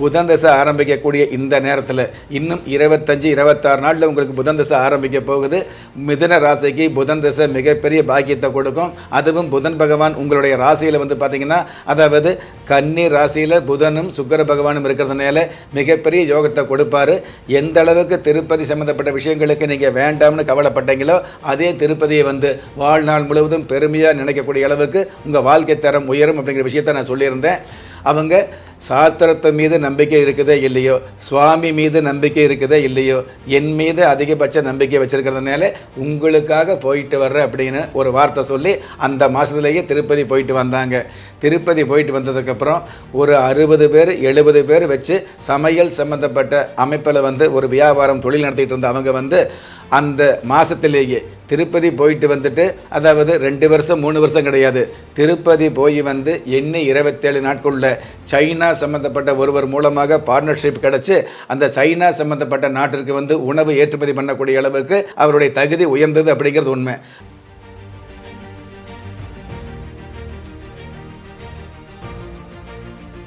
புதன் தசை ஆரம்பிக்கக்கூடிய இந்த நேரத்தில் இன்னும் இருபத்தஞ்சு இருபத்தாறு நாளில் உங்களுக்கு புதன் தசை ஆரம்பிக்க போகுது. மிதுன ராசிக்கு புதன் தசை மிகப்பெரிய பாக்கியத்தை கொடுக்கும். அதுவும் புதன் பகவான் உங்களுடைய ராசியில் வந்து பார்த்தீங்கன்னா அதாவது கன்னி ராசியில் புதனும் சுக்கர பகவானும் இருக்கிறதுனால மிகப்பெரிய யோகத்தை கொடுப்பாரு. எந்த அளவுக்கு திருப்பதி சம்மந்தப்பட்ட விஷயங்களுக்கு நீங்கள் வேண்டாம்னு கவலைப்பட்டீங்களோ அதே திருப்பதியை வந்து வாழ்நாள் முழுவதும் பெருமையாக நினைக்கக்கூடிய அளவுக்கு உங்கள் வாழ்க்கை தரம் உயரும் அப்படிங்கிற விஷயத்தை நான் சொல்லியிருந்தேன். அவங்க சாத்திரத்தை மீது நம்பிக்கை இருக்குதே இல்லையோ சுவாமி மீது நம்பிக்கை இருக்குதே இல்லையோ என் மீது அதிகபட்ச நம்பிக்கை வச்சுருக்கிறதுனால உங்களுக்காக போயிட்டு வர்றேன் அப்படின்னு ஒரு வார்த்தை சொல்லி அந்த மாதத்துலேயே திருப்பதி போயிட்டு வந்தாங்க. திருப்பதி போயிட்டு வந்ததுக்கப்புறம் ஒரு அறுபது பேர் எழுபது பேர் வச்சு சமையல் சம்மந்தப்பட்ட அமைப்பில் வந்து ஒரு வியாபாரம் தொழில் நடத்திட்டு இருந்த அவங்க வந்து அந்த மாதத்திலேயே திருப்பதி போயிட்டு வந்துட்டு அதாவது ரெண்டு வருஷம் மூணு வருஷம் கிடையாது. திருப்பதி போய் வந்து என்ன இருபத்தேழு நாட்களில் சைனா சம்மந்தப்பட்ட ஒருவர் மூலமாக பார்ட்னர்ஷிப் கிடச்சி அந்த சைனா சம்மந்தப்பட்ட நாட்டிற்கு வந்து உணவு ஏற்றுமதி பண்ணக்கூடிய அளவுக்கு அவருடைய தகுதி உயர்ந்தது அப்படிங்கிறது உண்மை.